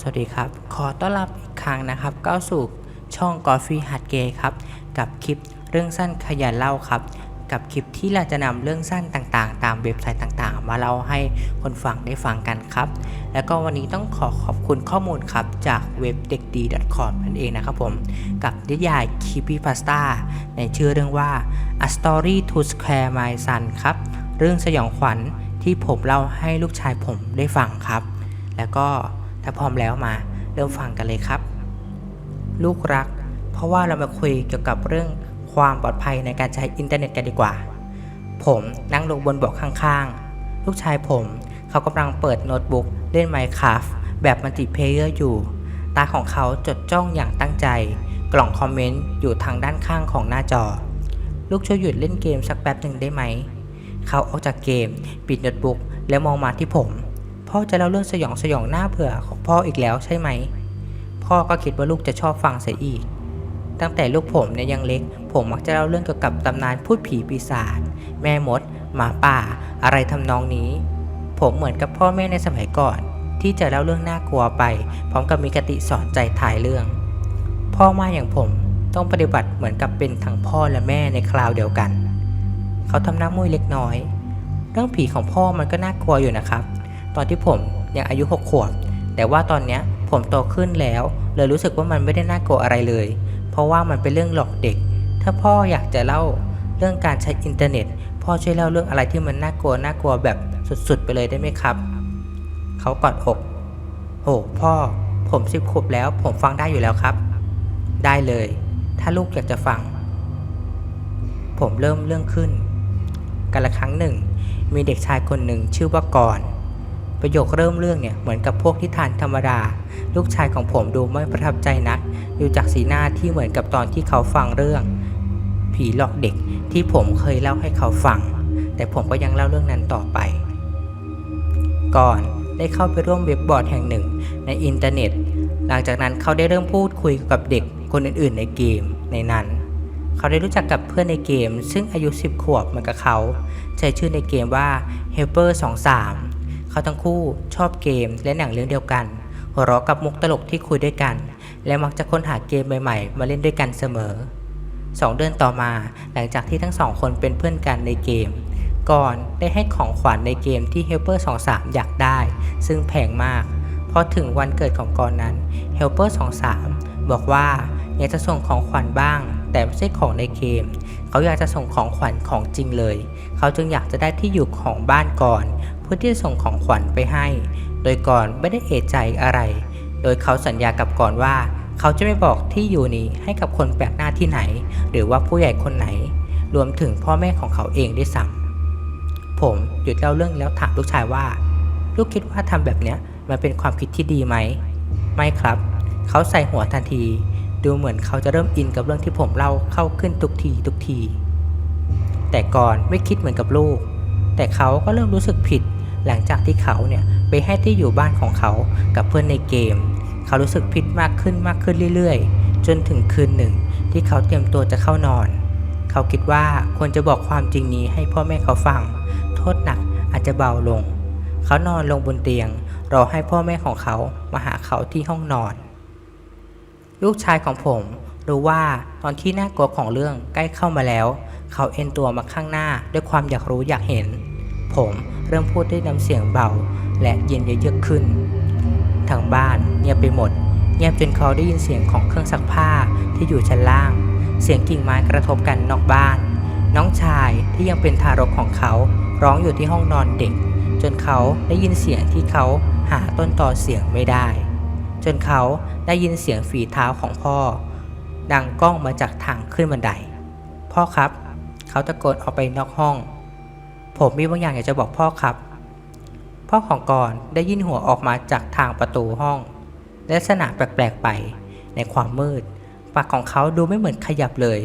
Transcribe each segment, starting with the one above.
สวัสดีครับ ขอต้อนรับอีกครั้งนะครับเข้าสู่ช่อง Coffee Hard Gay ครับ กับคลิปเรื่องสั้นขยันเล่าครับ กับคลิปที่เราจะนำเรื่องสั้นต่างๆ ตามเว็บไซต์ต่างๆ มาเล่าให้คนฟังได้ฟังกันครับ แล้วก็วันนี้ต้องขอขอบคุณข้อมูลครับ จากเว็บเด็กดี .com นั่นเองนะครับผม กับนิยาย Creepy Pasta ในชื่อเรื่องว่า A Story to Scare My Son ครับ เรื่องสยองขวัญที่ผมเล่าให้ลูกชายผมได้ฟังครับ แล้วก็ ถ้าพร้อมแล้วมาเริ่มฟังกันเลยครับ ลูกรัก เพราะว่าเรามาคุยเกี่ยวกับเรื่องความปลอดภัยในการใช้อินเทอร์เน็ตกันดีกว่า ผมนั่งลงบนเบาะข้างๆ ลูกชายผมเขากำลังเปิดโน้ตบุ๊กเล่น Minecraft แบบมัลติเพเยอร์อยู่ ตาของเขาจดจ้องอย่างตั้งใจ กล่องคอมเมนต์อยู่ทางด้านข้างของหน้าจอ ลูกช่วยหยุดเล่นเกมสักแป๊บหนึ่งได้ไหม เขาออกจากเกม ปิดโน้ตบุ๊กแล้วมองมาที่ผม พ่อจะเล่าเรื่องสยองสยองหน้าเผื่อของพ่ออีกแล้วใช่ไหม พ่อก็คิดว่าลูกจะชอบฟังเสียอีก ตั้งแต่ลูกผมเนี่ยยังเล็ก ผมมักจะเล่าเรื่องเกี่ยวกับตำนานพูดผีปีศาจแม่มด หมาป่า อะไรทำนองนี้ ผมเหมือนกับพ่อแม่ในสมัยก่อน ที่จะเล่าเรื่องน่ากลัวไป พร้อมกับมีกติสอนใจถ่ายเรื่อง พ่อมาอย่างผมต้องปฏิบัติเหมือนกับเป็นทั้งพ่อและแม่ในคราวเดียวกัน เขาทำหน้ามุ้ยเล็กน้อย เรื่องผีของพ่อมันก็น่ากลัวอยู่นะครับ ตอนที่ผมยังอายุหกขวบ แต่ว่าตอนเนี้ยผมโตขึ้นแล้ว เลยรู้สึกว่ามันไม่ได้น่ากลัวอะไรเลย เพราะว่ามันเป็นเรื่องหลอกเด็ก ถ้าพ่ออยากจะเล่าเรื่องการใช้อินเทอร์เน็ต พ่อช่วยเล่าเรื่องอะไรที่มันน่ากลัวน่ากลัวแบบสุดๆ ไปเลยได้ไหมครับ เขากอดอกโอ้พ่อ ผมสิบขวบแล้ว ผมฟังได้อยู่แล้วครับ ได้เลย ถ้าลูกอยากจะฟัง ผมเริ่มเรื่องขึ้น กันละครั้งหนึ่ง มีเด็กชายคนหนึ่งชื่อว่ากรณ์ ประโยคเริ่มเรื่องเนี่ยเหมือนกับพวกที่ทานธรรมดา ลูกชายของผมดูไม่ประทับใจนักดูจากสีหน้าที่เหมือนกับตอนที่เขาฟังเรื่อง ผีหลอกเด็กที่ผมเคยเล่าให้เขาฟัง แต่ผมก็ยังเล่าเรื่องนั้นต่อไป ก่อนได้เข้าไปร่วมเว็บบอร์ดแห่งหนึ่งในอินเทอร์เน็ต หลังจากนั้นเขาได้เริ่มพูดคุยกับเด็กคนอื่นๆ ในเกมในนั้น เขาได้รู้จักกับเพื่อนในเกม ซึ่งอายุ 10 ขวบเหมือนกับเขา ใช้ชื่อในเกมว่า Helper 23 เขาทั้งคู่ชอบเกมและหนังเรื่องเดียวกัน หัวเราะกับมุกตลกที่คุยด้วยกัน และมักจะค้นหาเกมใหม่ๆ มาเล่นด้วยกันเสมอสองเดือนต่อมาหลังจากที่ทั้งสองคนเป็นเพื่อนกันในเกม ก่อนได้ให้ของขวัญในเกมที่ Helper 23 อยากได้ ซึ่งแพงมากพอถึงวันเกิดของก่อนนั้น Helper 23 บอกว่าอยากจะส่งของขวัญบ้าง แต่ไม่ใช่ของในเกม เขาอยากจะส่งของขวัญของจริงเลย เขาจึงอยากจะได้ที่อยู่ของบ้านก่อน เพื่อที่จะส่งของขวัญไปให้ โดยก่อนไม่ได้เอะใจอะไร โดยเขาสัญญากับก่อนว่า เขาจะไม่บอกที่อยู่นี้ให้กับคนแปลกหน้าที่ไหน หรือว่าผู้ใหญ่คนไหน รวมถึงพ่อแม่ของเขาเองด้วยซ้ำผมหยุดเล่าเรื่องแล้วถามลูกชายว่า ลูกคิดว่าทำแบบเนี้ยมันเป็นความคิดที่ดีไหม ไม่ครับ เขาใส่หัวทันที ดูเหมือนเขาจะเริ่มอินกับเรื่องที่ผมเล่าเข้าขึ้นทุกทีทุกที แต่ก่อนไม่คิดเหมือนกับลูก แต่เขาก็เริ่มรู้สึกผิด หลังจากที่เขาเนี่ยไปให้ที่อยู่บ้านของเขากับเพื่อนในเกม เขารู้สึกผิดมากขึ้นมากขึ้นเรื่อยๆ จนถึงคืนหนึ่งที่เขาเตรียมตัวจะเข้านอน เขาคิดว่าควรจะบอกความจริงนี้ให้พ่อแม่เขาฟัง โทษหนักอาจจะเบาลง เขานอนลงบนเตียง รอให้พ่อแม่ของเขามาหาเขาที่ห้องนอน ลูกชายของผมรู้ว่าตอนที่น่ากลัวของเรื่องใกล้เข้ามาแล้ว เขาเอ็นตัวมาข้างหน้าด้วยความอยากรู้อยากเห็น ผมเริ่มพูดด้วยน้ำเสียงเบา และเย็นเยือกขึ้น ทางบ้านเงียบไปหมด เงียบจนเขาได้ยินเสียงของเครื่องซักผ้าที่อยู่ชั้นล่าง เสียงกิ่งไม้กระทบกันนอกบ้าน น้องชายที่ยังเป็นทารกของเขาร้องอยู่ที่ห้องนอนเด็ก จนเขาได้ยินเสียงที่เขาหาต้นตอเสียงไม่ได้ จนเขาได้ยินเสียงฝีเท้าของพ่อ ดังก้องมาจากทางขึ้นบันได พ่อครับ เขาตะโกนออกไปนอกห้อง ผมมีบางอย่างอยากจะบอกพ่อครับ พ่อของกรณ์ได้ยินหัวออกมาจากทางประตูห้อง ลักษณะแปลกๆไป ในความมืด ปากของเขาดูไม่เหมือนขยับเลย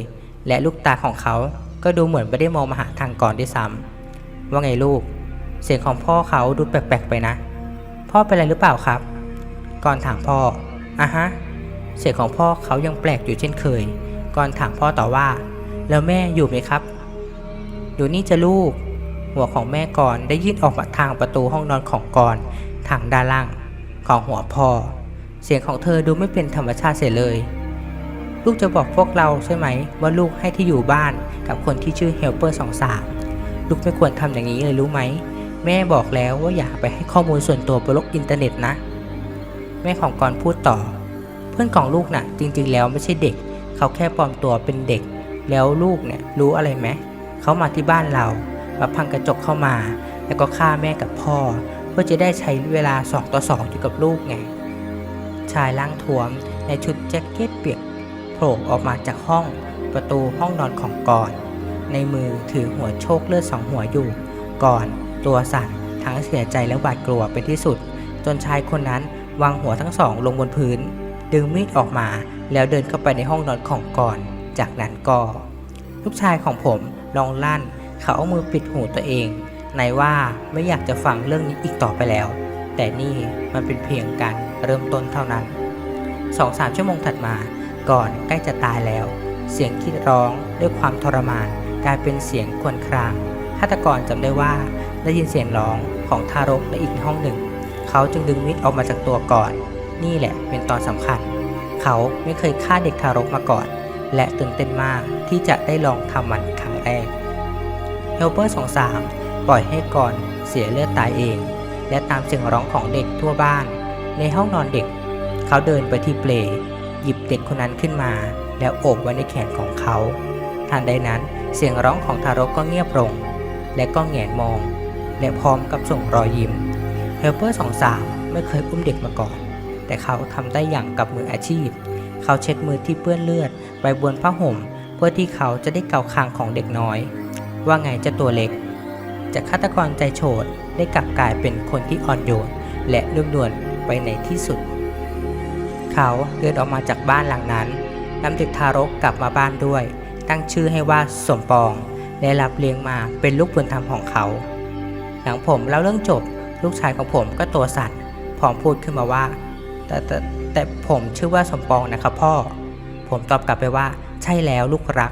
และลูกตาของเขาก็ดูเหมือนไม่ได้มองมาหาทางกรณ์ด้วยซ้ำว่าไงลูก เสียงของพ่อเขาดูแปลกๆไปนะ พ่อเป็นอะไรหรือเปล่าครับก่อนถามพ่ออะฮะ เสียงของพ่อเขายังแปลกอยู่เช่นเคยก่อนถามพ่อต่อว่า แล้วแม่อยู่ไหมครับ อยู่นี่จะลูก หัวของแม่ก่อนได้ยื่นออกมาทางประตูห้องนอนของกรทางด้านล่างของหัวพ่อ เสียงของเธอดูไม่เป็นธรรมชาติเสียเลย ลูกจะบอกพวกเราใช่ไหม ว่าลูกให้ที่อยู่บ้านกับคนที่ชื่อเฮลเปอร์สองสามลูกไม่ควรทำอย่างนี้เลยรู้ไหม แม่บอกแล้วว่าอย่าไปให้ข้อมูลส่วนตัวบนโลกอินเทอร์เน็ตนะ แม่ของกรพูดต่อ เพื่อนของลูกน่ะ จริง ๆ แล้วไม่ใช่เด็ก เขาแค่ปลอมตัวเป็นเด็ก แล้วลูกเนี่ยรู้อะไรไหม เขามาที่บ้านเรา มาพังกระจกเข้ามา แล้วก็ฆ่าแม่กับพ่อ เพื่อจะได้ใช้เวลาสองต่อสองอยู่กับลูกไง ชายร่างท้วมในชุดแจ็คเก็ตเปียกโผล่ออกมาจากห้องประตูห้องนอนของก่อน ในมือถือหัวโชคเลือดสองหัวอยู่ ก่อนตัวสั่นทั้งเสียใจและหวาดกลัวเป็นที่สุด จนชายคนนั้นวางหัวทั้งสองลงบนพื้น ดึงมีดออกมาแล้วเดินเข้าไปในห้องนอนของก่อน จากนั้นก็ ลูกชายของผม ลองลั่น เขาเอามือปิดหูตัวเองในว่าไม่อยากจะฟังเรื่องนี้อีกต่อไปแล้ว แต่นี่มันเป็นเพียงการเริ่มต้นเท่านั้นสองสามชั่วโมงถัดมา ก่อนใกล้จะตายแล้ว เสียงคิดร้องด้วยความทรมานกลายเป็นเสียงควญครางฆาตกรจำได้ว่าได้ยินเสียงร้องของทารกในอีกห้องหนึ่ง เขาจึงดึงมีดออกมาจากตัวก่อน นี่แหละเป็นตอนสำคัญ เขาไม่เคยฆ่าเด็กทารกมาก่อน และตื่นเต้นมากที่จะได้ลองทำมันครั้ง เฮลเปอร์23ปล่อยให้ก่อนเสียเลือดตายเอง และตามเสียงร้องของเด็กทั่วบ้าน ในห้องนอนเด็ก เขาเดินไปที่เปลหยิบเด็กคนนั้นขึ้นมา แล้วโอบไว้ในแขนของเขา ทันใดนั้นเสียงร้องของทารกก็เงียบลง และก็แงนมอง และพร้อมกับส่งรอยยิ้มเฮลเปอร์23ไม่เคยอุ้มเด็กมาก่อน แต่เขาทำได้อย่างกับมืออาชีพ เขาเช็ดมือที่เปื้อนเลือดไปบนผ้าห่ม เพื่อที่เขาจะได้เกาคางของเด็กน้อย ว่าไงเจะตัวเล็ก จากฆาตกรใจโฉดได้กลับกลายเป็นคนที่อ่อนโยนและนุ่มนวลไปในที่สุด เขาเดินออกมาจากบ้านหลังนั้นนำเด็กทารกกลับมาบ้านด้วย ตั้งชื่อให้ว่าสมปอง ได้รับเลี้ยงมาเป็นลูกบุญธรรมของเขา หลังผมเล่าเรื่องจบ ลูกชายของผมก็ตัวสั่นพร้อมพูดขึ้นมาว่า แต่แต่แต่ผมชื่อว่าสมปองนะครับพ่อ ผมตอบกลับไปว่าใช่แล้วลูกรัก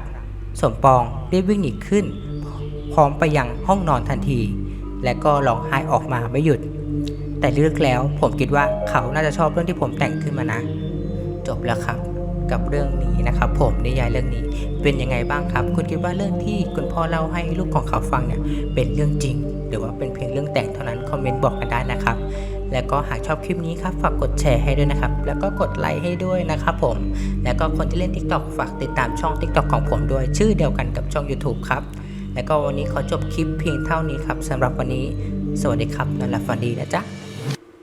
สมปองรีบวิ่งหนีขึ้น ร้อมไปยังห้องนอนทันที และก็ร้องไห้ออกมาไม่หยุด แต่เลือกแล้วผมคิดว่าเขาน่าจะชอบเรื่องที่ผมแต่งขึ้นมานะ จบแล้วครับกับเรื่องนี้นะครับ ผมนิยายเรื่องนี้เป็นยังไงบ้างครับ คุณคิดว่าเรื่องที่คุณพ่อเล่าให้ลูกของเขาฟังเนี่ยเป็นเรื่องจริง หรือว่าเป็นเพียงเรื่องแต่งเท่านั้นคอมเมนต์บอกกันได้นะครับ แล้วก็หากชอบคลิปนี้ครับฝากกดแชร์ให้ด้วยนะครับ แล้วก็กดไลค์ให้ด้วยนะครับผม แล้วก็คนที่เล่น TikTok ฝากติดตามช่อง TikTok ของผมด้วย ชื่อเดียวกันกับช่อง YouTube ครับ แล้วก็วันนี้ขอจบคลิปเพียงเท่านี้ครับสำหรับวันนี้ สวัสดีครับนอนหลับฝันดีนะจ๊ะ